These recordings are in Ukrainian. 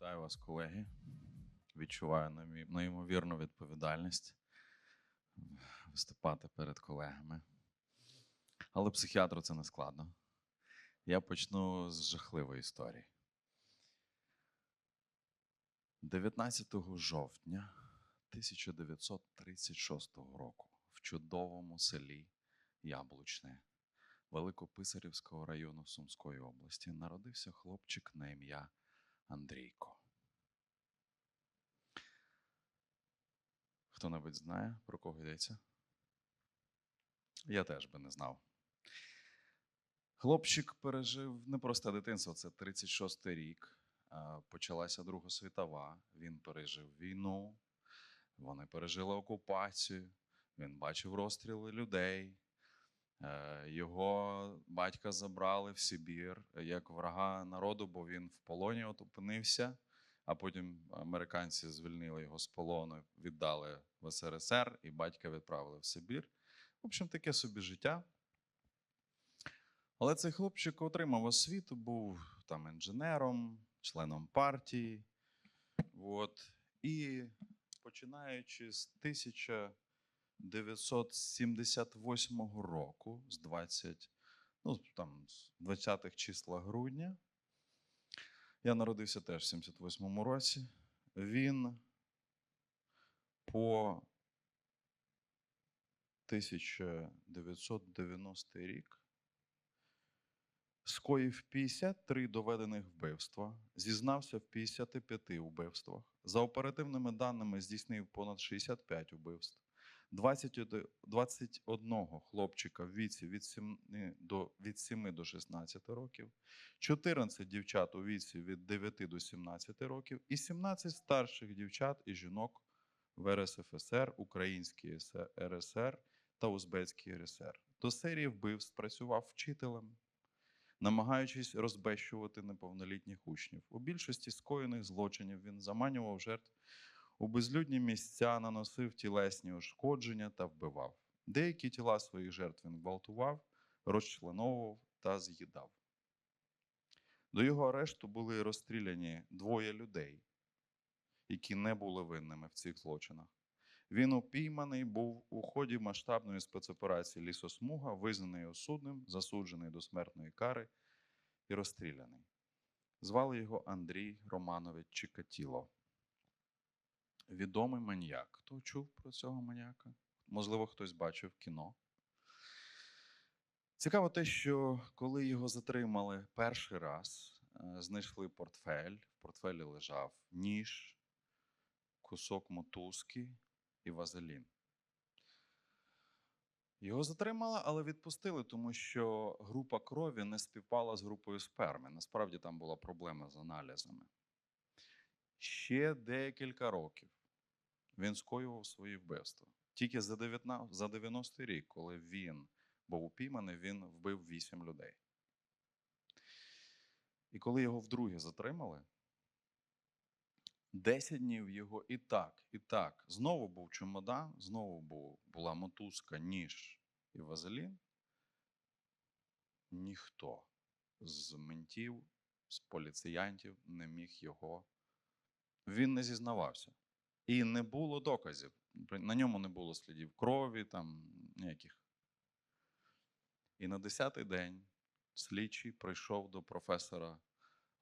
Вітаю вас, колеги. Відчуваю неймовірну відповідальність виступати перед колегами. Але психіатру це не складно. Я почну з жахливої історії. 19 жовтня 1936 року в чудовому селі Яблучне Великописарівського району Сумської області народився хлопчик на ім'я Андрійко. Хто-небудь знає, про кого йдеться? Я теж би не знав. Хлопчик пережив непросте дитинство, це 36-й рік. Почалася Друга світова. Він пережив війну, вони пережили окупацію, він бачив розстріли людей. Е, Його батька забрали в Сибір як врага народу, бо він в полоні от опинився. А потім американці звільнили його з полону, віддали в СРСР, і батька відправили в Сибір. В общем, таке собі життя. Але цей хлопчик отримав освіту, був там інженером, членом партії. От. І починаючи з 1978 року, з 20, ну, там, з 20-х числа грудня, я народився теж в 78-му році. Він по 1990 рік скоїв 53 доведених вбивства, зізнався в 55 вбивствах. За оперативними даними здійснив понад 65 вбивств. 21 21 хлопчика в віці від 7 до, від 7 до 16 років, 14 дівчат у віці від 9 до 17 років і 17 старших дівчат і жінок в РСФСР, Українській РСР та Узбецькій РСР. До серії вбивств працював вчителем, намагаючись розбещувати неповнолітніх учнів. У більшості скоєних злочинів він заманював жертв у безлюдні місця, наносив тілесні ушкодження та вбивав. Деякі тіла своїх жертв він гвалтував, розчленовував та з'їдав. До його арешту були розстріляні двоє людей, які не були винними в цих злочинах. Він упійманий був у ході масштабної спецоперації Лісосмуга, визнаний осудним, засуджений до смертної кари і розстріляний. Звали його Андрій Романович Чикатіло. Відомий маніяк. Хто чув про цього маніяка? Можливо, хтось бачив кіно. Цікаво те, що коли його затримали перший раз, е, знайшли портфель. В портфелі лежав ніж, кусок мотузки і вазелін. Його затримали, але відпустили, тому що група крові не співпала з групою сперми. Насправді там була проблема з аналізами. Ще декілька років він скоював свої вбивства. Тільки за 19, за 90 рік, коли він був упійманий, він вбив 8 людей. І коли його вдруге затримали, 10 днів його і так, і так. Знову був чемодан, знову був, була мотузка, ніж і вазелін. Ніхто з ментів, з поліціянтів не міг його. Він не зізнавався. І не було доказів. На ньому не було слідів крові, там ніяких. І на 10-й день слідчий прийшов до професора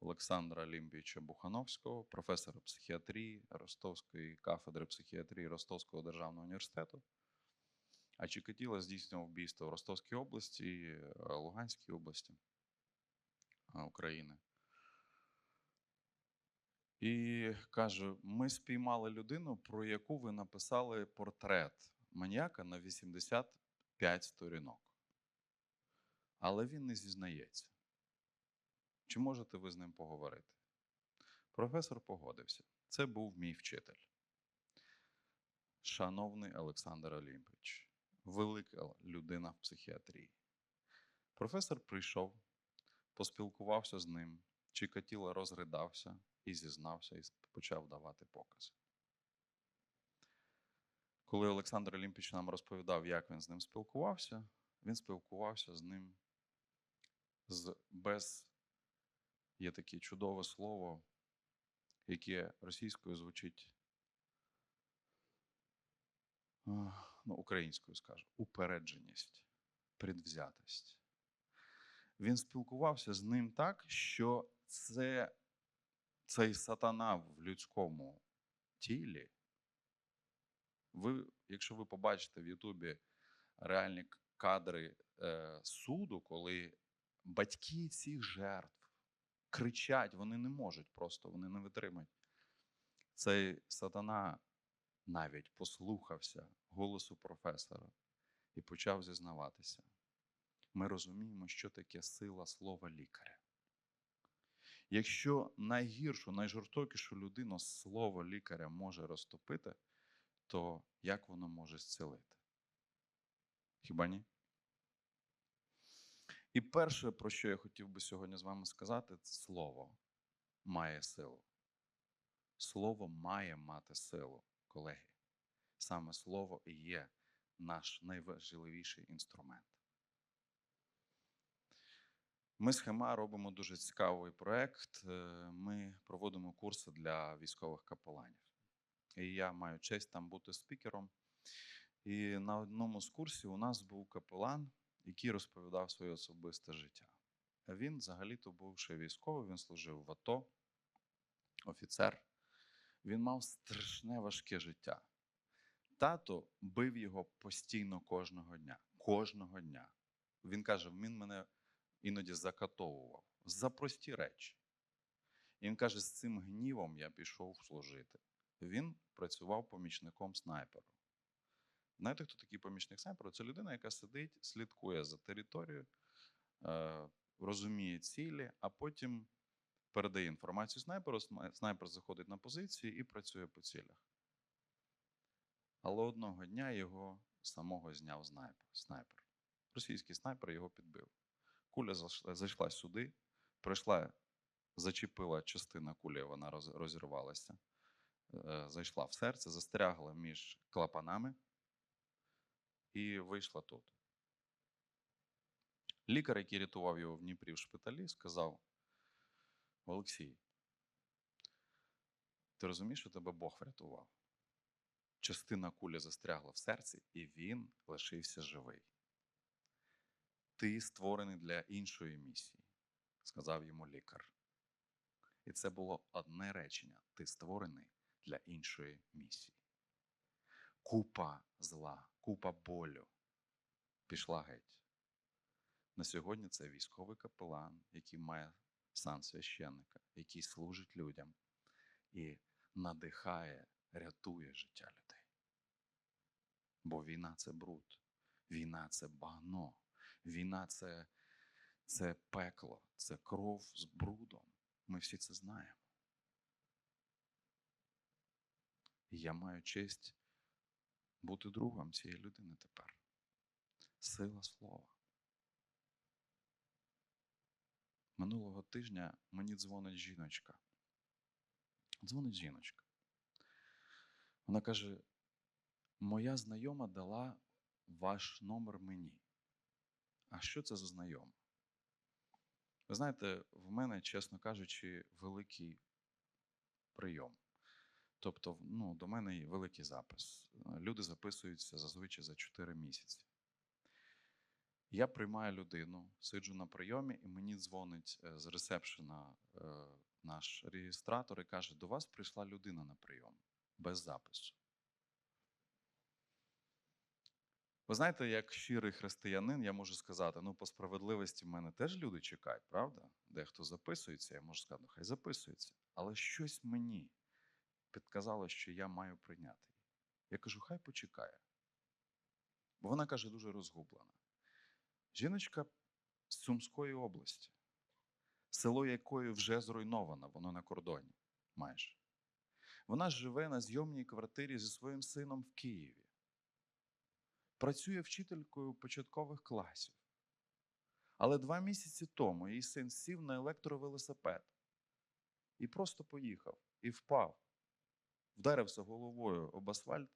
Олександра Лімбіча Бухановського, професора психіатрії Ростовської кафедри психіатрії Ростовського державного університету. А Чикатіло здійснював вбійство в Ростовській області, е, Луганській області е, України. І каже: ми спіймали людину, про яку ви написали портрет маніяка на 85 сторінок. Але він не зізнається. Чи можете ви з ним поговорити? Професор погодився. Це був мій вчитель. Шановний Олександр Олімпич, велика людина в психіатрії. Професор прийшов, поспілкувався з ним, Чикатіло розридався і зізнався, і почав давати покази. Коли Олександр Олімпіч нам розповідав, як він з ним спілкувався, він спілкувався з ним з без є таке чудове слово яке російською звучить ну, українською скажу, упередженість, предвзятость. Він спілкувався з ним так, що це, цей сатана в людському тілі. Ви, якщо ви побачите в Ютубі реальні кадри е, суду, коли батьки цих жертв кричать, вони не можуть просто, вони не витримають. Цей сатана навіть послухався голосу професора і почав зізнаватися. Ми розуміємо, що таке сила слова лікаря. Якщо найгіршу, найжорстокішу людину слово лікаря може розтопити, то як воно може зцілити? Хіба ні? І перше, про що я хотів би сьогодні з вами сказати, це слово має силу. Слово має мати силу, колеги. Саме слово і є наш найважливіший інструмент. Ми з Хема робимо дуже цікавий проєкт. Е, Ми проводимо курси для військових капеланів. І я маю честь там бути спікером. І на одному з курсів у нас був капелан, який розповідав своє особисте життя. Він взагалі-то був ще військовий, він служив в АТО, офіцер. Він мав страшне важке життя. Тато бив його постійно кожного дня. Кожного дня. Він каже: він мене іноді закатовував за прості речі. І він каже: з цим гнівом я пішов служити. Він працював помічником снайперу. Знаєте, хто такий помічник снайпера? Це людина, яка сидить, слідкує за територією, е, розуміє цілі, а потім передає інформацію снайперу. Снайпер заходить на позицію і працює по цілях. Але одного дня його самого зняв снайпер. Російський снайпер його підбив. Куля зайшла, сюди, пройшла, зачепила частина кулі, вона розірвалася, е, зайшла в серце, застрягла між клапанами і вийшла тут. Лікар, який рятував його в Дніпрі в шпиталі, сказав: Олексій, ти розумієш, що тебе Бог врятував? Частина кулі застрягла в серці, і він лишився живий. Ти створений для іншої місії, сказав йому лікар. І це було одне речення: ти створений для іншої місії. Купа зла, купа болю пішла геть. На сьогодні це військовий капелан, який має сан священника, який служить людям і надихає, рятує життя людей. Бо війна це бруд, війна це багно, війна це, це пекло, це кров з брудом. Ми всі це знаємо. І я маю честь бути другом цієї людини тепер. Сила слова. Минулого тижня мені дзвонить жіночка. Дзвонить жіночка. Вона каже: Моя знайома дала ваш номер мені. А що це за знайома? Ви знаєте, в мене, чесно кажучи, великий прийом. Тобто, ну, до мене є великий запис. Люди записуються зазвичай за 4 місяці. Я приймаю людину, сиджу на прийомі, і мені дзвонить е, з ресепшена е, наш реєстратор і каже: до вас прийшла людина на прийом без запису. Ви знаєте, як щирий християнин, я можу сказати: ну, по справедливості в мене теж люди чекають, правда? Дехто записується, я можу сказати, ну, хай записується. Але щось мені підказало, що я маю прийняти її. Я кажу, хай почекає. Бо вона каже, дуже розгублена. Жіночка з Сумської області, село якої вже зруйновано, воно на кордоні майже. Вона живе на зйомній квартирі зі своїм сином в Києві. Працює вчителькою початкових класів. Але два місяці тому її син сів на електровелосипед і просто поїхав і впав, вдарився головою об асфальт,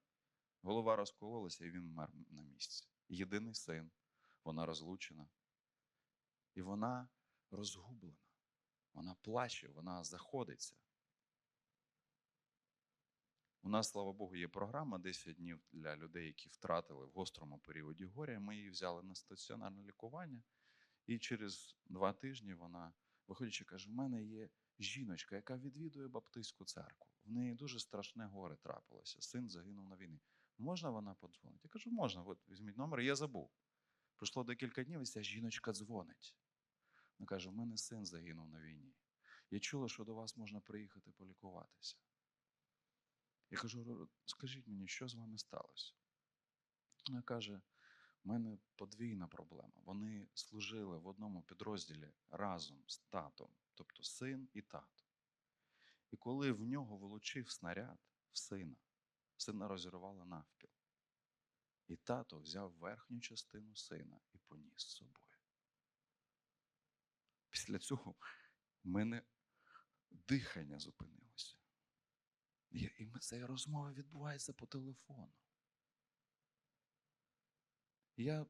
голова розкололася, і він вмер на місці. Єдиний син, вона розлучена. І вона розгублена, вона плаче, вона заходиться. У нас, слава Богу, є програма 10 днів для людей, які втратили в гострому періоді горя. Ми її взяли на стаціонарне лікування, і через два тижні вона, виходячи, каже: в мене є жіночка, яка відвідує Баптистську церкву. В неї дуже страшне горе трапилося. Син загинув на війні. Можна вона подзвонить? Я кажу, можна. От візьміть номер, я забув. Пройшло декілька днів, і ця жіночка дзвонить. Вона каже: у мене син загинув на війні. Я чула, що до вас можна приїхати полікуватися. Я кажу, скажіть мені, що з вами сталося? Вона каже: у мене подвійна проблема. Вони служили в одному підрозділі разом з татом, тобто син і тато. І коли в нього влучив снаряд в сина, сина розірвало навпіл. І тато взяв верхню частину сина і поніс з собою. Після цього в мене дихання зупинилося. І, ця розмова відбувається по телефону. Я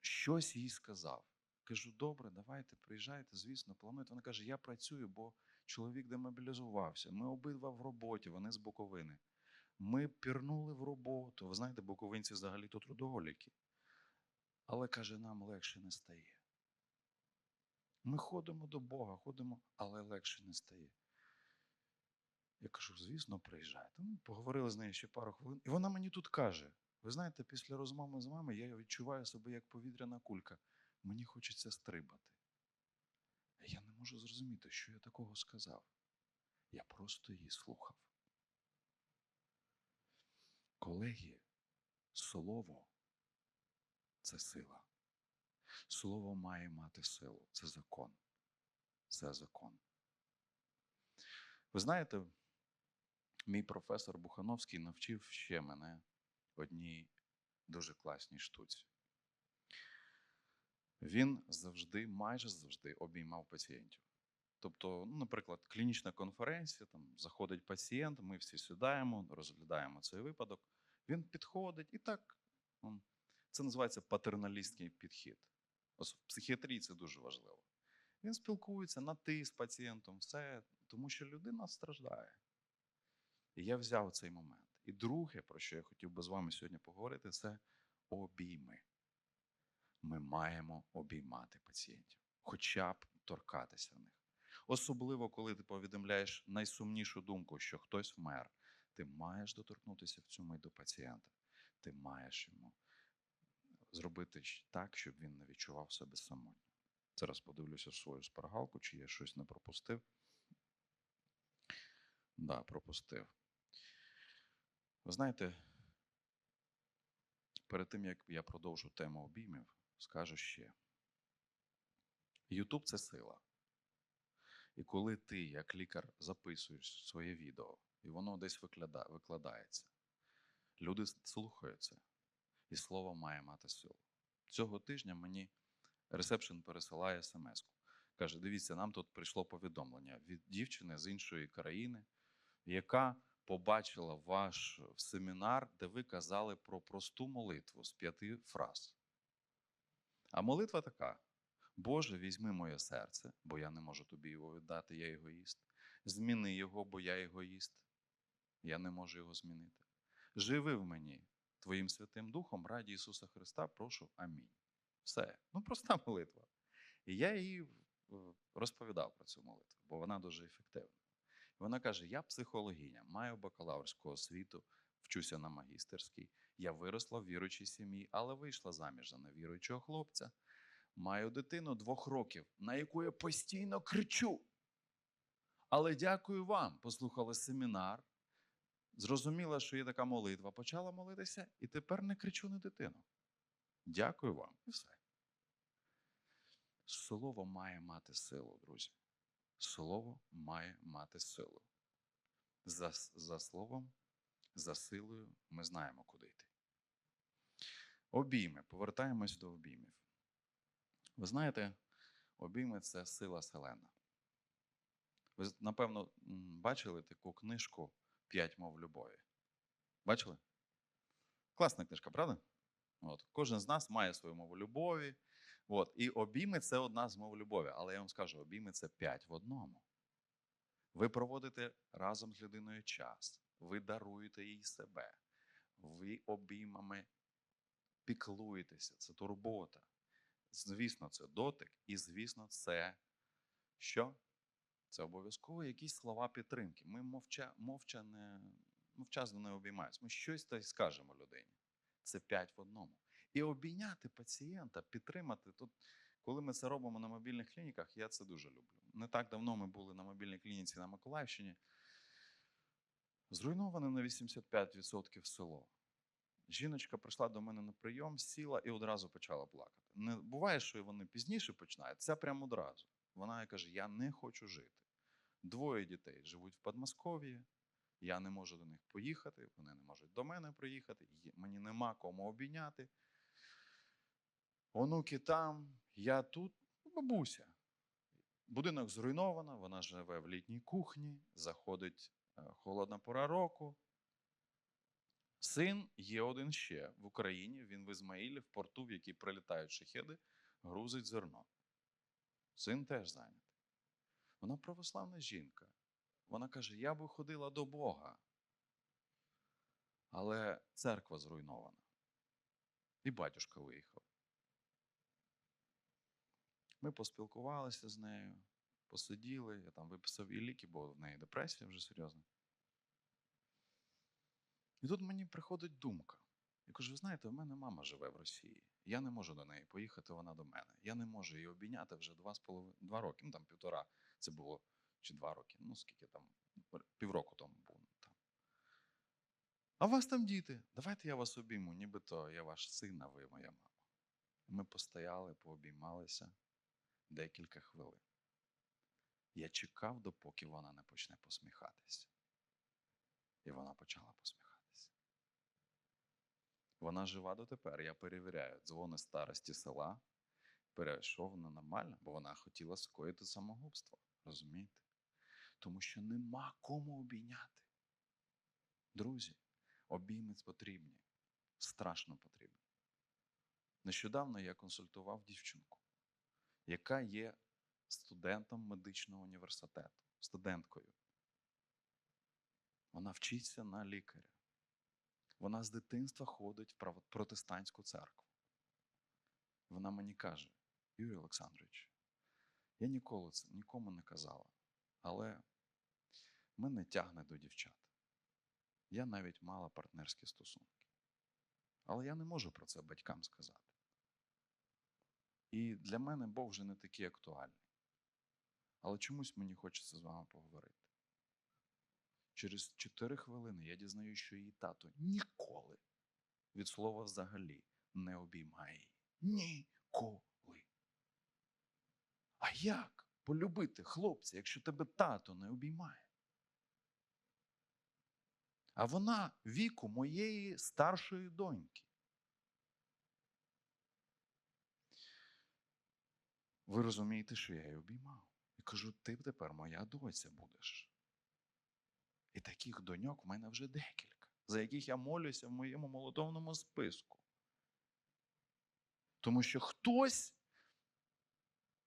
щось їй сказав. Кажу, добре, давайте, приїжджайте, звісно, плануйте. Вона каже, я працюю, бо чоловік демобілізувався. Ми обидва в роботі, вони з Буковини. Ми пірнули в роботу. Ви знаєте, буковинці взагалі то трудоголіки. Але каже, нам легше не стає. Ми ходимо до Бога, ходимо, але легше не стає. Я кажу, звісно, приїжджайте. Ми поговорили з нею ще пару хвилин. І вона мені тут каже: ви знаєте, після розмови з вами я відчуваю себе як повітряна кулька. Мені хочеться стрибати. Я не можу зрозуміти, що я такого сказав. Я просто її слухав. Колеги, слово це сила. Слово має мати силу. Це закон. Це закон. Ви знаєте, мій професор Бухановський навчив ще мене одній дуже класній штуці. Він завжди, майже завжди обіймав пацієнтів. Тобто, ну, наприклад, клінічна конференція, там заходить пацієнт, ми всі сідаємо, розглядаємо цей випадок. Він підходить і так. Це називається патерналістський підхід. Ось в психіатрії це дуже важливо. Він спілкується на ти з пацієнтом, все, тому що людина страждає. І я взяв цей момент. І друге, про що я хотів би з вами сьогодні поговорити, це обійми. Ми маємо обіймати пацієнтів, хоча б торкатися в них. Особливо, коли ти повідомляєш найсумнішу думку, що хтось вмер. Ти маєш доторкнутися в цьому й до пацієнта. Ти маєш йому зробити так, щоб він не відчував себе самотньо. Зараз подивлюся свою спаргалку, чи я щось не пропустив. Да, пропустив. Ви знаєте, перед тим як я продовжу тему обіймів, скажу ще: Ютуб це сила. І коли ти, як лікар, записуєш своє відео, і воно десь виклада- викладається, люди с- слухають це, і слово має мати силу. Цього тижня мені ресепшн пересилає смс-ку. Каже: дивіться, нам тут прийшло повідомлення від дівчини з іншої країни, яка побачила ваш семінар, де ви казали про просту молитву з п'яти фраз. А молитва така: Боже, візьми моє серце, бо я не можу тобі його віддати, я егоїст. Зміни його, бо я егоїст. Я не можу його змінити. Живи в мені Твоїм Святим Духом раді Ісуса Христа, прошу. Амінь. Все. Ну, проста молитва. І я їй е, розповідав про цю молитву, бо вона дуже ефективна. Вона каже: Я психологиня, маю бакалаврську освіту, вчуся на магістерській. Я виросла в віруючій сім'ї, але вийшла заміж за невіруючого хлопця. Маю дитину двох років, на яку я постійно кричу. Але дякую вам, послухала семінар, зрозуміла, що є така молитва, почала молитися, і тепер не кричу на дитину. Дякую вам. І все. Слово має мати силу, друзі. Слово має мати силу. За, за словом, за силою ми знаємо, куди йти. Обійми. Повертаємось до обіймів. Ви знаєте, обійми це сила селена. Ви, напевно, бачили таку книжку П'ять мов любові. Бачили? Класна книжка, правда? От. Кожен з нас має свою мову любові. От. І обійми це одна з мов любові. Але я вам скажу, обійми це п'ять в одному. Ви проводите разом з людиною час. ви даруєте їй себе, ви обіймами піклуєтеся, це турбота. Звісно, це дотик, і звісно, це що? Це обов'язково якісь слова підтримки. Ми мовча, мовча не, мовчазно не обіймаємось. Ми щось та й скажемо людині. Це п'ять в одному. І обійняти пацієнта, підтримати. Тут, коли ми це робимо на мобільних клініках, я це дуже люблю. Не так давно ми були на мобільній клініці на Миколаївщині. Зруйноване на 85% село. Жіночка прийшла до мене на прийом, сіла і одразу почала плакати. Не буває, що вони пізніше починають, це прямо одразу. Вона каже: Я не хочу жити. Двоє дітей живуть в Подмосков'ї, я не можу до них поїхати, вони не можуть до мене приїхати, мені нема кому обійняти. Онуки там, я тут, Ну, бабуся. Будинок зруйновано, вона живе в літній кухні, заходить е, холодна пора року. Син є один ще в Україні, він в Ізмаїлі, в порту, в який прилітають шахеди, грузить зерно. Син теж зайнятий. Вона православна жінка. Вона каже: Я би ходила до Бога. Але церква зруйнована. І батюшка виїхав. Ми поспілкувалися з нею, посиділи, я там виписав їй ліки, бо в неї депресія вже серйозна. І тут мені приходить думка. Я кажу: ви знаєте, в мене мама живе в Росії. Я не можу до неї поїхати, вона до мене. Я не можу її обійняти вже два з половиною два роки, ну там півтора. Це було чи два роки. Ну, скільки там, півроку тому був там. А у вас там діти? Давайте я вас обійму, нібито я ваш син, а ви моя мама. Ми постояли, пообіймалися декілька хвилин. Я чекав, допоки вона не почне посміхатися. І вона почала посміхатися. Вона жива дотепер. Я перевіряю, дзвони старості села. Перейшов вона нормально, бо вона хотіла скоїти самогубство. Розумієте? Тому що нема кому обійняти. Друзі, обійми потрібні. Страшно потрібні. Нещодавно я консультував дівчинку, яка є студентом медичного університету, студенткою. Вона вчиться на лікаря. Вона з дитинства ходить в протестантську церкву. Вона мені каже: Юрій Олександрович, я ніколи це нікому не казала, але мене тягне до дівчат. Я навіть мала партнерські стосунки. Але я не можу про це батькам сказати. І для мене Бог вже не такий актуальний. Але чомусь мені хочеться з вами поговорити. Через 4 хвилини я дізнаюсь, що її тато ніколи від слова взагалі не обіймає її. Ніколи. А як полюбити хлопця, якщо тебе тато не обіймає? А вона віку моєї старшої доньки. Ви розумієте, що я її обіймав. І кажу, ти тепер моя доця будеш. І таких доньок в мене вже декілька, за яких я молюся в моєму молотовному списку. Тому що хтось,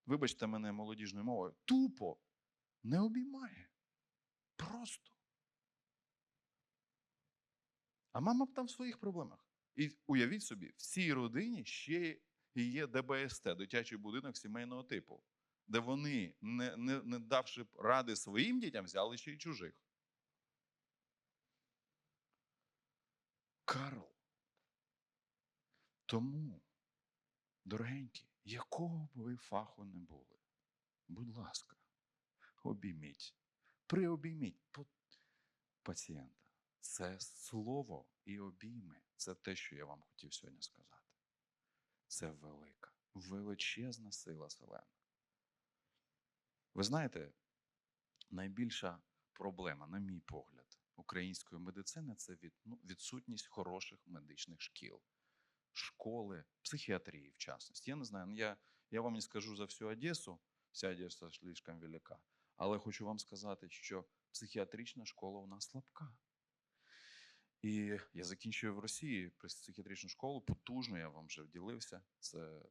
вибачте мене молодіжною мовою, тупо не обіймає. Просто. А мама б там в своїх проблемах. І уявіть собі, в цій родині ще і є ДБСТ, дитячий будинок сімейного типу, де вони, не, не, не давши ради своїм дітям, взяли ще й чужих. Карл. Тому, дорогенькі, якого б ви фаху не були, будь ласка, обійміть, приобійміть пацієнта. Це слово і обійми. Це те, що я вам хотів сьогодні сказати. Це велика, величезна сила селена. Ви знаєте, найбільша проблема, на мій погляд, української медицини це ну, відсутність хороших медичних шкіл, школи, психіатрії, в частності. Я не знаю, ну, я, я вам не скажу за всю Одесу, вся Одеса слишком велика, але хочу вам сказати, що психіатрична школа у нас слабка. І я закінчую в Росії психіатричну школу, потужно, я вам вже вділився. Це,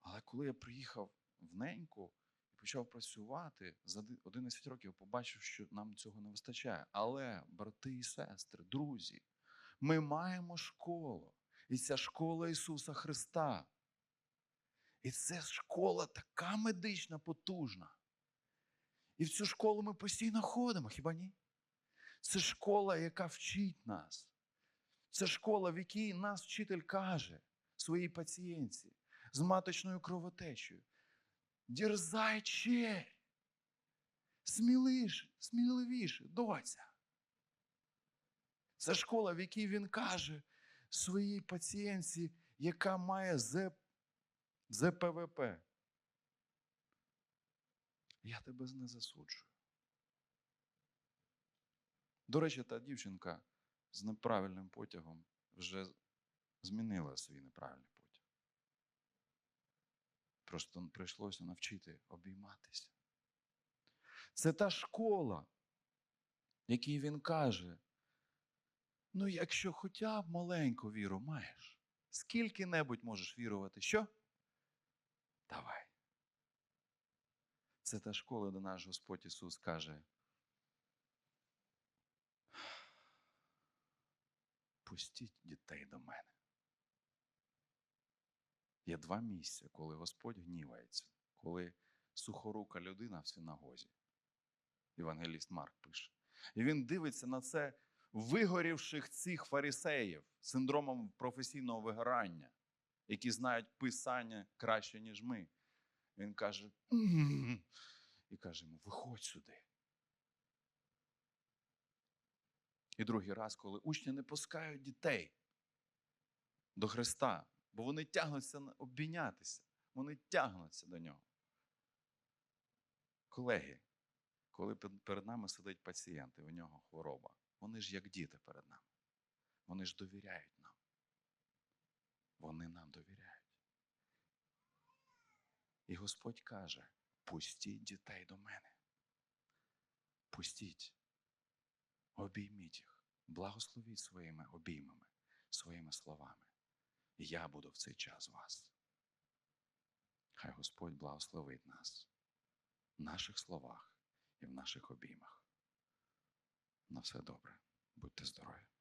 але коли я приїхав в неньку і почав працювати за 11 років, побачив, що нам цього не вистачає. Але, брати і сестри, друзі, ми маємо школу. І ця школа Ісуса Христа. І це школа така медична, потужна. І в цю школу ми постійно ходимо, хіба ні? Це школа, яка вчить нас. Це школа, в якій нас вчитель каже своїй пацієнтці з маточною кровотечею. Дірзай чель. Сміліше, сміливіше, доця. Це школа, в якій він каже своїй пацієнтці, яка має ЗПВП. Я тебе не засуджую. До речі, та дівчинка з неправильним потягом вже змінила свій неправильний потяг. Просто прийшлося навчити обійматися. Це та школа, якій він каже: ну, якщо хоча б маленьку віру маєш, скільки-небудь можеш вірувати, що? Давай. Це та школа, де наш Господь Ісус каже. Пустіть дітей до мене. Є два місця, коли Господь гнівається, коли сухорука людина в синагозі. Євангеліст Марк пише. І він дивиться на це вигорівших цих фарисеїв синдромом професійного вигорання, які знають писання краще, ніж ми. Він каже, і каже йому: виходь сюди. І другий раз, коли учні не пускають дітей до Христа, бо вони тягнуться обійнятися, вони тягнуться до нього. Колеги, коли перед нами сидить пацієнт і у нього хвороба, вони ж як діти перед нами. Вони ж довіряють нам. Вони нам довіряють. І Господь каже: пустіть дітей до мене. Пустіть. Обійміть їх, благословіть своїми обіймами, своїми словами. Я буду в цей час вас. Хай Господь благословить нас в наших словах і в наших обіймах. На все добре. Будьте здорові.